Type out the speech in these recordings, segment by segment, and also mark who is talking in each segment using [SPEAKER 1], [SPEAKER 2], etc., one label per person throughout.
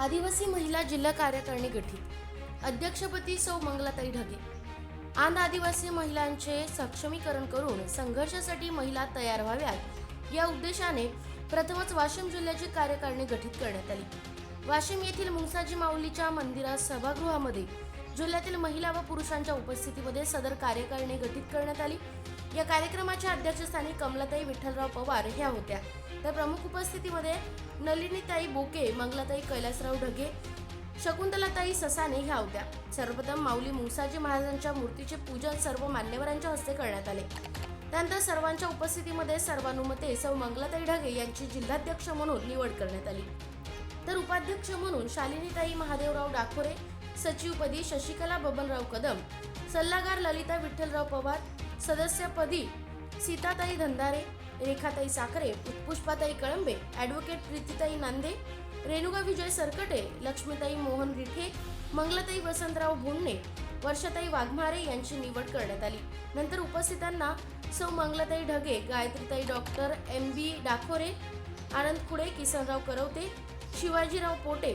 [SPEAKER 1] आदिवासी महिला जिल्हा कार्यकारिणी गठीत. अध्यक्षपती सौ मंगलाताई ढगे. आंध आदिवासी महिलांचे सक्षमीकरण करून संघर्षासाठी महिला तयार व्हाव्यात या उद्देशाने प्रथमच वाशिम जिल्ह्याची कार्यकारिणी गठीत करण्यात आली. वाशिम येथील मुंगसाजी माऊलीच्या मंदिरात सभागृहामध्ये जिल्ह्यातील महिला व पुरुषांच्या उपस्थितीमध्ये सदर कार्यकारिणी गठीत करण्यात आली. या कार्यक्रमाच्या अध्यक्षस्थानी कमलाताई विठ्ठलराव पवार ह्या होत्या. तर प्रमुख उपस्थितीमध्ये नलिनीताई बोके मंगलाताई कैलासराव ढगे शकुंतलाताई ससाने ह्या होत्या. सर्वप्रथम माऊली मुसाजी महाराजांच्या मूर्तीचे पूजन सर्व मान्यवरांच्या हस्ते करण्यात आले. त्यानंतर सर्वांच्या उपस्थितीमध्ये सर्वानुमते सौ मंगलाताई ढगे यांची जिल्हाध्यक्ष म्हणून निवड करण्यात आली. तर उपाध्यक्ष म्हणून शालिनीताई महादेवराव डाखोरे सचिवपदी शशिकला बबनराव कदम सल्लागार ललिता विठ्ठलराव पवार सदस्यपदी सीताताई धंदारे रेखाताई साखरे पुष्पाताई कळंबे ॲडव्होकेट प्रीतीताई नांदे रेणुका विजय सरकटे लक्ष्मीताई मोहन रिठे मंगलताई वसंतराव भोंडणे वर्षाताई वाघमारे यांची निवड करण्यात आली. नंतर उपस्थितांना सौ Mangalatai Dhage Gayatritai doctor M B Dakhore Anand Khude Kisanrao Karvate Shivajirao Pote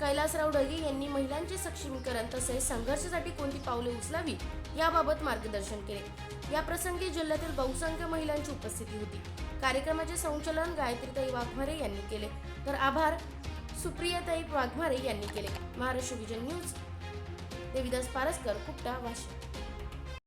[SPEAKER 1] Kailasrao Dhage यांनी महिलांचे सक्षमीकरण तसेच संघर्षासाठी कोणती पावले उचलावी याबाबत मार्गदर्शन केले. या प्रसंगी जिल्ह्यातील बहुसंख्य महिलांची उपस्थिती होती. कार्यक्रमाचे संचलन गायत्रीताई वाघमारे यांनी केले. तर आभार सुप्रियाताई वाघमारे यांनी केले. Maharashtra vision news Devidas Paraskar Kupta Washim.